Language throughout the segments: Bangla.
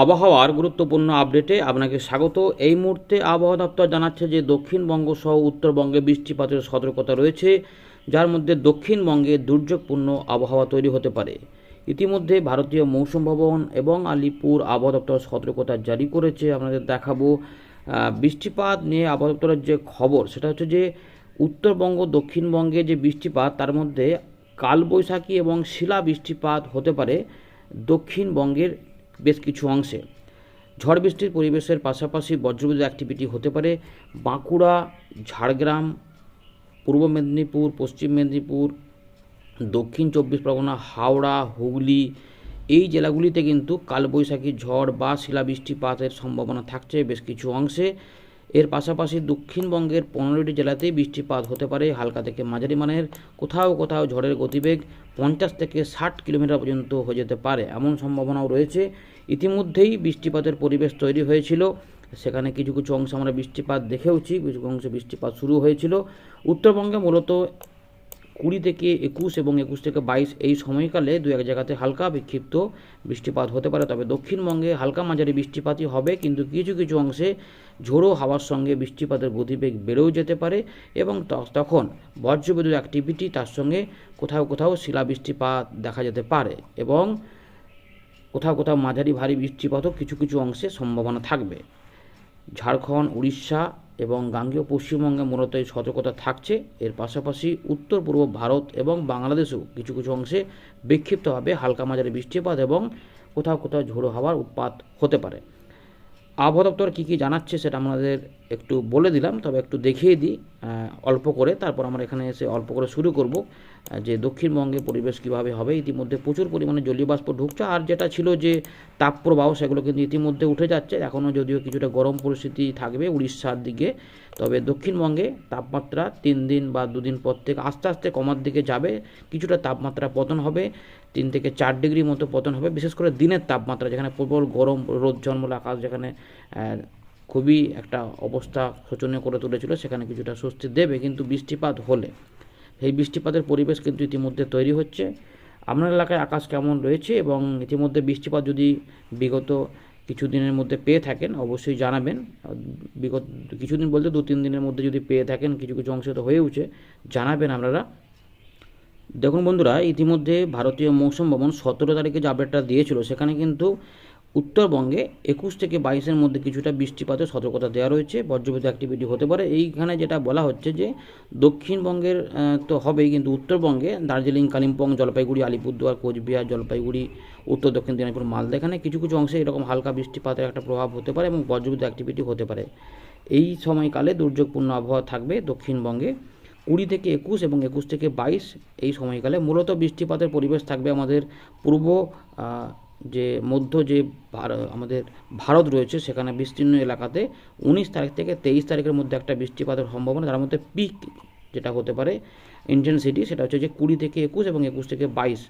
আবহাওয়ার গুরুত্বপূর্ণ আপডেটে আপনাকে স্বাগত। এই মুহূর্তে আবহাওয়া দপ্তর জানাচ্ছে যে দক্ষিণবঙ্গ সহ উত্তরবঙ্গে বৃষ্টিপাতের সতর্কতা রয়েছে, যার মধ্যে দক্ষিণবঙ্গে দুর্যোগপূর্ণ আবহাওয়া তৈরি হতে পারে। ইতিমধ্যে ভারতীয় মৌসুম ভবন এবং আলিপুর আবহাওয়া দপ্তর সতর্কতা জারি করেছে। আপনাদের দেখাবো বৃষ্টিপাত নিয়ে আবহাওয়া দপ্তরের যে খবর, সেটা হচ্ছে যে উত্তরবঙ্গ, দক্ষিণবঙ্গে যে বৃষ্টিপাত, তার মধ্যে কালবৈশাখী এবং শিলা বৃষ্টিপাত হতে পারে দক্ষিণবঙ্গের বেশ কিছু অংশে। ঝড় বৃষ্টির পরিবেশের পাশাপাশি বজ্রবিদ্যুৎ অ্যাক্টিভিটি হতে পারে বাঁকুড়া, ঝাড়গ্রাম, পূর্ব মেদিনীপুর, পশ্চিম মেদিনীপুর, দক্ষিণ চব্বিশ পরগনা, হাওড়া, হুগলি এই জেলাগুলিতে কিন্তু কালবৈশাখী ঝড় বা শিলাবৃষ্টিপাতের সম্ভাবনা থাকছে বেশ কিছু অংশে। এর পাশাপাশি দক্ষিণবঙ্গের পনেরোটি জেলাতেই বৃষ্টিপাত হতে পারে। হালকা থেকে মাঝারি মানের, কোথাও কোথাও ঝড়ের গতিবেগ পঞ্চাশ থেকে ষাট কিলোমিটার পর্যন্ত হয়ে যেতে পারে। এমন সম্ভাবনাও রয়েছে। ইতিমধ্যেই বৃষ্টিপাতের পরিবেশ তৈরি হয়েছিল। সেখানে কিছু কিছু অংশ আমরা বৃষ্টিপাত দেখেওছি। কিছু অংশে বৃষ্টিপাত শুরু হয়েছিল। উত্তরবঙ্গে মূলত কুড়ি থেকে একুশ এবং একুশ থেকে বাইশ এই সময়কালে দু এক জায়গাতে হালকা বিক্ষিপ্ত বৃষ্টিপাত হতে পারে। তবে দক্ষিণবঙ্গে হালকা মাঝারি বৃষ্টিপাতই হবে, কিন্তু কিছু কিছু অংশে ঝোড়ো হাওয়ার সঙ্গে বৃষ্টিপাতের গতিবেগ বেড়েও যেতে পারে এবং তখন বজ্রবিদ্যুৎ অ্যাক্টিভিটি তার সঙ্গে কোথাও কোথাও শিলা বৃষ্টিপাত দেখা যেতে পারে এবং কোথাও কোথাও মাঝারি ভারী বৃষ্টিপাতও কিছু কিছু অংশে সম্ভাবনা থাকবে। ঝাড়খণ্ড, উড়িষ্যা এবং গাঙ্গীয় পশ্চিমবঙ্গে মূলত এই সতর্কতা থাকছে। এর পাশাপাশি উত্তর, পূর্ব ভারত এবং বাংলাদেশেও কিছু কিছু অংশে বিক্ষিপ্তভাবে হালকা মাঝারি বৃষ্টিপাত এবং কোথাও কোথাও ঝোড়ো হাওয়ার উৎপাত হতে পারে। আবহাওয়া দপ্তর কী কী জানাচ্ছে সেটা আমাদের একটু বলে দিলাম, তবে একটু দেখিয়ে দিই অল্প করে। তারপর আমরা এখানে এসে অল্প করে শুরু করব। যে দক্ষিণবঙ্গে পরিবেশ কীভাবে হবে, ইতিমধ্যে প্রচুর পরিমাণে জলীয় বাষ্প ঢুকছে। আর যেটা ছিল যে তাপপ্রবাহ সেগুলো কিন্তু ইতিমধ্যে উঠে যাচ্ছে। এখনও যদিও কিছুটা গরম পরিস্থিতি থাকবে উড়িষ্যার দিকে, তবে দক্ষিণবঙ্গে তাপমাত্রা তিন দিন বা দুদিন পর থেকে আস্তে আস্তে কমার দিকে যাবে। কিছুটা তাপমাত্রা পতন হবে, তিন থেকে চার ডিগ্রি মতো পতন হবে। বিশেষ করে দিনের তাপমাত্রা, যেখানে প্রবল গরম, রোদ জন্মল আকাশ, যেখানে খুবই একটা অবস্থা শোচনীয় করে তুলেছিল, সেখানে কিছুটা স্বস্তি দেবে, কিন্তু বৃষ্টিপাত হলে। সেই বৃষ্টিপাতের পরিবেশ কিন্তু ইতিমধ্যে তৈরি হচ্ছে। আপনার এলাকায় আকাশ কেমন রয়েছে এবং ইতিমধ্যে বৃষ্টিপাত যদি বিগত কিছুদিনের মধ্যে পেয়ে থাকেন, অবশ্যই জানাবেন। বিগত কিছুদিন বলতে দু তিন দিনের মধ্যে যদি পেয়ে থাকেন, কিছু কিছু অংশ তো হয়ে উঠছে, জানাবেন আপনারা। দেখুন বন্ধুরা, ইতিমধ্যে ভারতীয় মৌসুম ভবন সতেরো তারিখে যে আপডেটটা দিয়েছিল, সেখানে কিন্তু উত্তরবঙ্গে একুশ থেকে বাইশের মধ্যে কিছুটা বৃষ্টিপাতের সতর্কতা দেওয়া রয়েছে। বজ্রবিদ্যুৎ অ্যাক্টিভিটি হতে পারে। এইখানে যেটা বলা হচ্ছে যে, দক্ষিণবঙ্গের তো হবেই কিন্তু উত্তরবঙ্গে দার্জিলিং, কালিম্পং, জলপাইগুড়ি, আলিপুরদুয়ার, কোচবিহার, জলপাইগুড়ি, উত্তর দক্ষিণ দিনাজপুর মালদা এখানে কিছু কিছু অংশে এরকম হালকা বৃষ্টিপাতের একটা প্রভাব হতে পারে এবং বজ্রবিদ্যুৎ অ্যাক্টিভিটি হতে পারে। এই সময়কালে দুর্যোগপূর্ণ আবহাওয়া থাকবে দক্ষিণবঙ্গে। কুড়ি থেকে একুশ এবং একুশ থেকে বাইশ এই সময়কালে মূলত বৃষ্টিপাতের পরিবেশ থাকবে আমাদের পূর্ব যে মধ্য যে আমাদের ভারত রয়েছে, সেখানে বিস্তীর্ণ এলাকাতে উনিশ তারিখ থেকে তেইশ তারিখের মধ্যে একটা বৃষ্টিপাতের সম্ভাবনা, তার মধ্যে পিক যেটা হতে পারে ইন্টেন্সিটি সেটা হচ্ছে যে কুড়ি থেকে একুশ এবং একুশ থেকে বাইশ।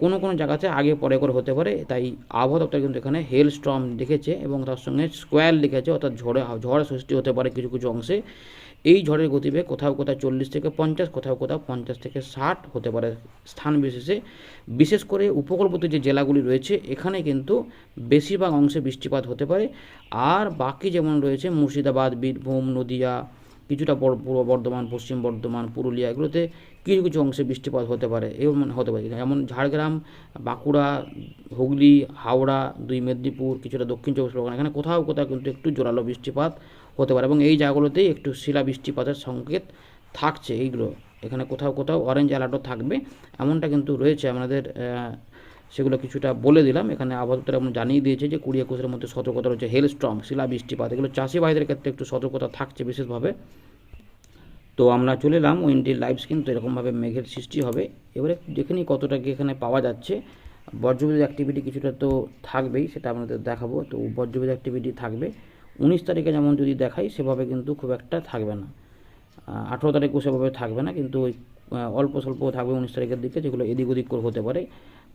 কোনো কোনো জায়গাতে আগে পরে করে হতে পারে, তাই আবহাওয়া দপ্তর কিন্তু এখানে হেল স্ট্রম লিখেছে এবং তার সঙ্গে স্কোয়ার লিখেছে অর্থাৎ ঝড়ে ঝড় সৃষ্টি হতে পারে কিছু কিছু অংশে। এই ঝড়ের গতিবেগ কোথাও কোথাও চল্লিশ থেকে পঞ্চাশ, কোথাও কোথাও পঞ্চাশ থেকে ষাট হতে পারে স্থান বিশেষে। বিশেষ করে উপকূলবর্তী যে জেলাগুলি রয়েছে, এখানে কিন্তু বেশিরভাগ অংশে বৃষ্টিপাত হতে পারে। আর বাকি যেমন রয়েছে, মুর্শিদাবাদ, বীরভূম, নদিয়া, কিছুটা পূর্ব বর্ধমান, পশ্চিম বর্ধমান, পুরুলিয়া, এগুলোতে কিছু কিছু অংশে বৃষ্টিপাত হতে পারে। এমন হতে পারে। যেমন ঝাড়গ্রাম, বাঁকুড়া, হুগলি, হাওড়া, দুই মেদিনীপুর, কিছুটা দক্ষিণ চব্বিশ পরগনা, এখানে কোথাও কোথাও কিন্তু একটু জোরালো বৃষ্টিপাত হতে পারে এবং এই জায়গাগুলোতেই একটু শিলা বৃষ্টিপাতের সংকেত থাকছে এইগুলো এখানে কোথাও কোথাও অরেঞ্জ অ্যালার্টও থাকবে। এমনটা কিন্তু রয়েছে, আমাদের সেগুলো কিছুটা বলে দিলাম। এখানে আবহাওয়া আমরা জানিয়ে দিয়েছে যে কুড়ি একুশের মধ্যে সতর্কতা রয়েছে হেল স্ট্রম শিলা বৃষ্টিপাত, এগুলো চাষি ভাইদের ক্ষেত্রে একটু সতর্কতা থাকছে বিশেষভাবে। তো আমরা চলে এলাম উইন্ডির লাইভ স্ক্রিন তো এরকমভাবে মেঘের সৃষ্টি হবে। এবারে দেখে নিই কতটা কি এখানে পাওয়া যাচ্ছে। বজ্রবিদ্যুৎ অ্যাক্টিভিটি কিছুটা তো থাকবেই, সেটা আপনাদের দেখাবো। তো বজ্রবিদ্যুৎ অ্যাক্টিভিটি থাকবে। উনিশ তারিখে যেমন যদি দেখাই, সেভাবে কিন্তু খুব একটা থাকবে না। আঠেরো তারিখও সেভাবে থাকবে না, কিন্তু ওই অল্প স্বল্প থাকবে উনিশ তারিখের দিকে, যেগুলো এদিক ওদিক করে হতে পারে।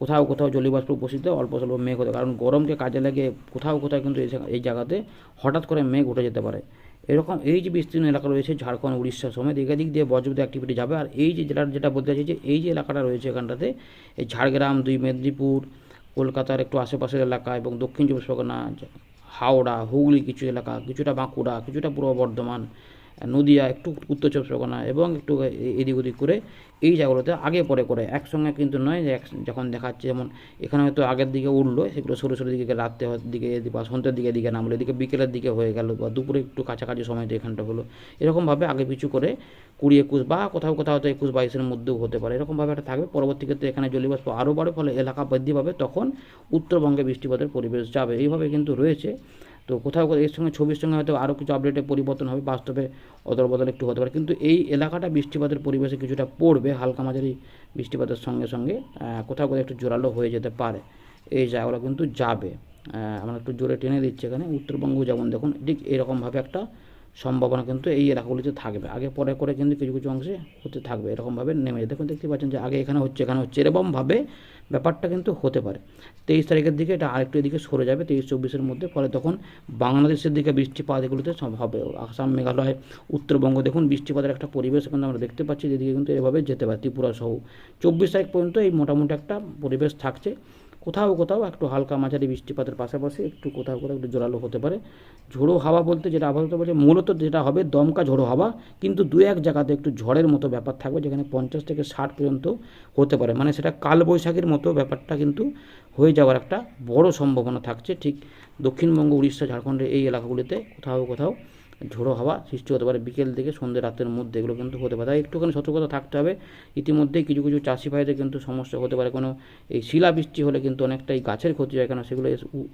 কোথাও কোথাও জলীয়বাষ্প উপস্থিত, অল্প স্বল্প মেঘ হতে কারণ গরমকে কাজে লাগে কোথাও কোথাও কিন্তু এই জায়গাতে হঠাৎ করে মেঘ উঠে যেতে পারে। এরকম এই যে বিস্তীর্ণ এলাকা রয়েছে, ঝাড়খণ্ড, উড়িষ্যা সমেত, একাধিক দিয়ে বজ্রবিদ্যুৎ অ্যাক্টিভিটি যাবে। আর এই যে জেলার যেটা বলতে চাইছি যে এই যে এলাকাটা রয়েছে এখানটাতে, এই ঝাড়গ্রাম, দুই মেদিনীপুর, কলকাতার একটু আশেপাশের এলাকা এবং দক্ষিণ চব্বিশ পরগনা হাওড়া হুগলি কিছু এলাকা কিছুটা বাঁকুড়া কিছুটা পূর্ব বর্ধমান নদিয়া, একটু উত্তর চব্বিশ পরগনা এবং একটু এদিক ওদিক করে এই জায়গাগুলোতে আগে পরে করে। একসঙ্গে কিন্তু নয় যে যখন দেখাচ্ছে, যেমন এখানে হয়তো আগের দিকে উঠল, সেগুলো সরু সরু দিকে রাত্রে দিকে বা সন্ধ্যের দিকে দিকে নামলো, এদিকে বিকেলের দিকে হয়ে গেল বা দুপুরে একটু কাছাকাছি সময়তে এখানটা হলো। এরকমভাবে আগে পিছু করে কুড়ি একুশ বা কোথাও কোথাও হয়তো একুশ বাইশের মধ্যেও হতে পারে। এরকমভাবে একটা থাকবে। পরবর্তী ক্ষেত্রে এখানে জলীয়বাষ্প আরও বাড়ে, ফলে এলাকা বৃদ্ধি পাবে। তখন উত্তরবঙ্গে বৃষ্টিপাতের পরিবেশ যাবে। এইভাবে কিন্তু রয়েছে। তো কোথাও এর সঙ্গে ছবির সঙ্গে হয়তো আরও কিছু আপডেটে পরিবর্তন হবে, বাস্তবে অদল বদল একটু হতে পারে। কিন্তু এই এলাকাটা বৃষ্টিপাতের পরিবেশে কিছুটা পড়বে, হালকা মাঝারি বৃষ্টিপাতের সঙ্গে সঙ্গে কোথাও কোথাও একটু জোরালো হয়ে যেতে পারে। এই জায়গাগুলো কিন্তু যাবে। আমরা একটু জোরে টেনে দিচ্ছি এখানে। উত্তরবঙ্গ যেমন দেখুন, ঠিক এরকমভাবে একটা সম্ভাবনা কিন্তু এই এলাকাগুলিতে থাকবে। আগে পরে করে কিন্তু কিছু কিছু অংশে হতে থাকবে, এরকমভাবে নেমে। দেখুন, দেখতে পাচ্ছেন যে আগে এখানে হচ্ছে এখানে হচ্ছে। এরকমভাবে ব্যাপারটা কিন্তু হতে পারে। তেইশ তারিখের দিকে এটা আরেকটু এদিকে সরে যাবে, তেইশ চব্বিশের মধ্যে। ফলে তখন বাংলাদেশের দিকে বৃষ্টিপাত এগুলোতে হবে। আসাম, মেঘালয়, উত্তরবঙ্গ, দেখুন বৃষ্টিপাতের একটা পরিবেশ কিন্তু আমরা দেখতে পাচ্ছি। যেদিকে কিন্তু এভাবে যেতে পারে, ত্রিপুরা সহ। চব্বিশ তারিখ পর্যন্ত এই মোটামুটি একটা পরিবেশ থাকছে। কোথাও কোথাও একটু হালকা মাঝারি বৃষ্টিপাতের পাশাপাশি একটু কোথাও কোথাও একটু জোরালো হতে পারে। ঝোড়ো হাওয়া বলতে যেটা আবহাওয়া বলছে, মূলত যেটা হবে দমকা ঝোড়ো হাওয়া, কিন্তু দু এক জায়গাতে একটু ঝড়ের মতো ব্যাপার থাকবে যেখানে পঞ্চাশ থেকে ষাট পর্যন্ত হতে পারে। মানে সেটা কালবৈশাখীর মতো ব্যাপারটা কিন্তু হয়ে যাওয়ার একটা বড় সম্ভাবনা থাকছে। ঠিক দক্ষিণবঙ্গ, উড়িষ্যা, ঝাড়খণ্ডের এই এলাকাগুলিতে কোথাও কোথাও ঝোড়ো হাওয়া সৃষ্টি হতে পারে বিকেল থেকে সন্ধ্যে রাতের মধ্যে, এগুলো কিন্তু হতে পারে। তাই একটুখানি সতর্কতা থাকতে হবে। ইতিমধ্যেই কিছু কিছু চাষি ভাইদের কিন্তু সমস্যা হতে পারে। কোনো এই শিলাবৃষ্টি হলে কিন্তু অনেকটাই গাছের ক্ষতি হয় কেন সেগুলো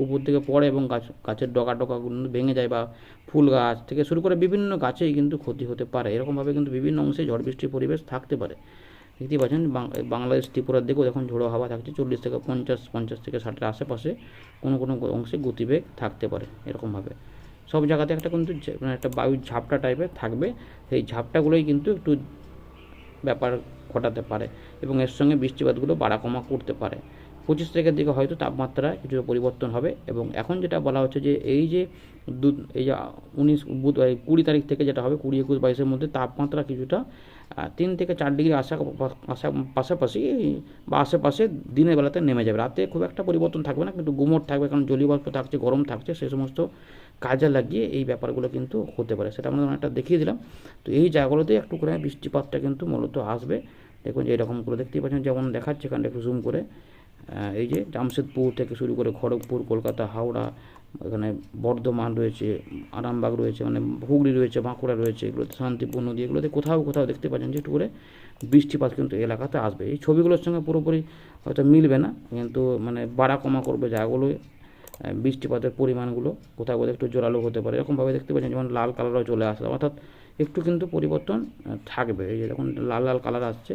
উপর থেকে পড়ে এবং গাছ, গাছের ডগা ডগাগুলো ভেঙে যায় বা ফুল গাছ থেকে শুরু করে বিভিন্ন গাছেই কিন্তু ক্ষতি হতে পারে। এরকমভাবে কিন্তু বিভিন্ন অংশে ঝড় বৃষ্টির পরিবেশ থাকতে পারে। দেখতেই পাচ্ছেন বাংলাদেশ ত্রিপুরার দিকেও এখন ঝোড়ো হাওয়া থাকছে, চল্লিশ থেকে পঞ্চাশ পঞ্চাশ থেকে ষাটের আশেপাশে কোনো কোনো অংশে গতিবেগ থাকতে পারে এরকমভাবে। সব জায়গাতে একটা কিন্তু মানে একটা বায়ুর ঝাপটা টাইপের থাকবে। সেই ঝাপটাগুলোই কিন্তু একটু ব্যাপার ঘটাতে পারে এবং এর সঙ্গে বৃষ্টিপাতগুলো বাড়া কমা করতে পারে। পঁচিশ তারিখের দিকে হয়তো তাপমাত্রা কিছুটা পরিবর্তন হবে এবং এখন যেটা বলা হচ্ছে যে, এই যে দু, এই যে উনিশ, বুধ কুড়ি তারিখ থেকে যেটা হবে, কুড়ি, একুশ, বাইশের মধ্যে তাপমাত্রা কিছুটা তিন থেকে চার ডিগ্রি আশা আশা, পাশাপাশি বা আশেপাশে দিনের বেলাতে নেমে যাবে। রাতে খুব একটা পরিবর্তন থাকবে না, কিন্তু গুমোট থাকবে কারণ জলীয়বাষ্প থাকছে, গরম থাকছে সেই সমস্ত কাজে লাগিয়ে এই ব্যাপারগুলো কিন্তু হতে পারে সেটা আমরা অনেকটা দেখিয়ে দিলাম। তো এই জায়গাগুলোতে একটু করে বৃষ্টিপাতটা কিন্তু মূলত আসবে। দেখুন যে এরকম করে দেখতেই পাচ্ছেন যেমন দেখাচ্ছে এখানটা একটু জুম করে এই যে জামশেদপুর থেকে শুরু করে খড়গপুর কলকাতা হাওড়া এখানে বর্ধমান রয়েছে আরামবাগ রয়েছে মানে হুগলি রয়েছে বাঁকুড়া রয়েছে এগুলোতে শান্তিপূর্ণ নদী এগুলোতে কোথাও কোথাও দেখতে পাচ্ছেন যে একটু করে বৃষ্টিপাত কিন্তু এলাকাতে আসবে। এই ছবিগুলোর সঙ্গে পুরোপুরি হয়তো মিলবে না কিন্তু মানে বাড়া কমা করবে জায়গাগুলো আহ, বৃষ্টিপাতের পরিমাণগুলো কোথাও কোথাও একটু জোরালো হতে পারে। এরকমভাবে দেখতে পাচ্ছেন যেমন লাল কালারও চলে আসে। অর্থাৎ একটু কিন্তু পরিবর্তন থাকবে। এই যে দেখুন, লাল লাল কালার আসছে।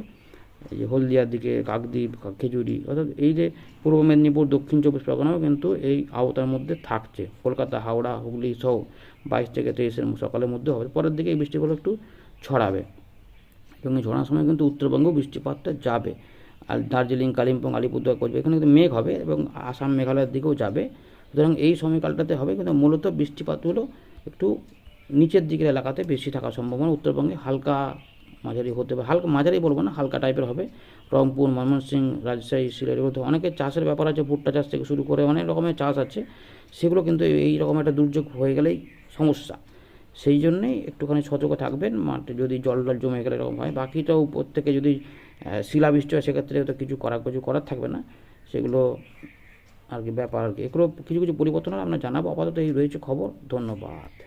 এই যে হলদিয়ার দিকে কাকদ্বীপ খেজুরি, অর্থাৎ এই যে পূর্ব মেদিনীপুর, দক্ষিণ চব্বিশ পরগনাও কিন্তু এই আওতার মধ্যে থাকছে। কলকাতা, হাওড়া, হুগলি সহ বাইশ থেকে তেইশের সকালের মধ্যে হবে। পরের দিকে এই বৃষ্টিগুলো একটু ছড়াবে এবং ঝরার সময় কিন্তু উত্তরবঙ্গ বৃষ্টিপাতটা যাবে। আর দার্জিলিং, কালিম্পং, আলিপুরদুয়ার, কোচবিহার, এখানে কিন্তু মেঘ হবে এবং আসাম, মেঘালয়ের দিকেও যাবে। সুতরাং এই সময়কালটাতে হবে, কিন্তু মূলত বৃষ্টিপাতগুলো একটু নিচের দিকের এলাকাতে বেশি থাকার সম্ভাবনা। উত্তরবঙ্গে হালকা মাঝারি হতে পারে। হালকা, মাঝারি বলব না, হালকা টাইপের হবে। রংপুর, ময়মনসিংহ, রাজশাহী সিলেট এগুলোতে অনেকের চাষের ব্যাপার আছে, ভুট্টা চাষ থেকে শুরু করে অনেক রকমের চাষ আছে। সেগুলো কিন্তু এই রকম একটা দুর্যোগ হয়ে গেলেই সমস্যা। সেই জন্যেই একটুখানি সতর্ক থাকবেন, মাঠে যদি জল টল জমে গেলে এরকম হয়। বাকিটা উপর থেকে যদি শিলাবৃষ্টি হয়, সেক্ষেত্রে তো কিছু করার কিছু করার থাকবে না। সেগুলো আর কি ব্যাপার আর কি। এগুলো কিছু কিছু পরিবর্তন হলে আমরা জানাব। আপাতত এই রয়েছে খবর। ধন্যবাদ।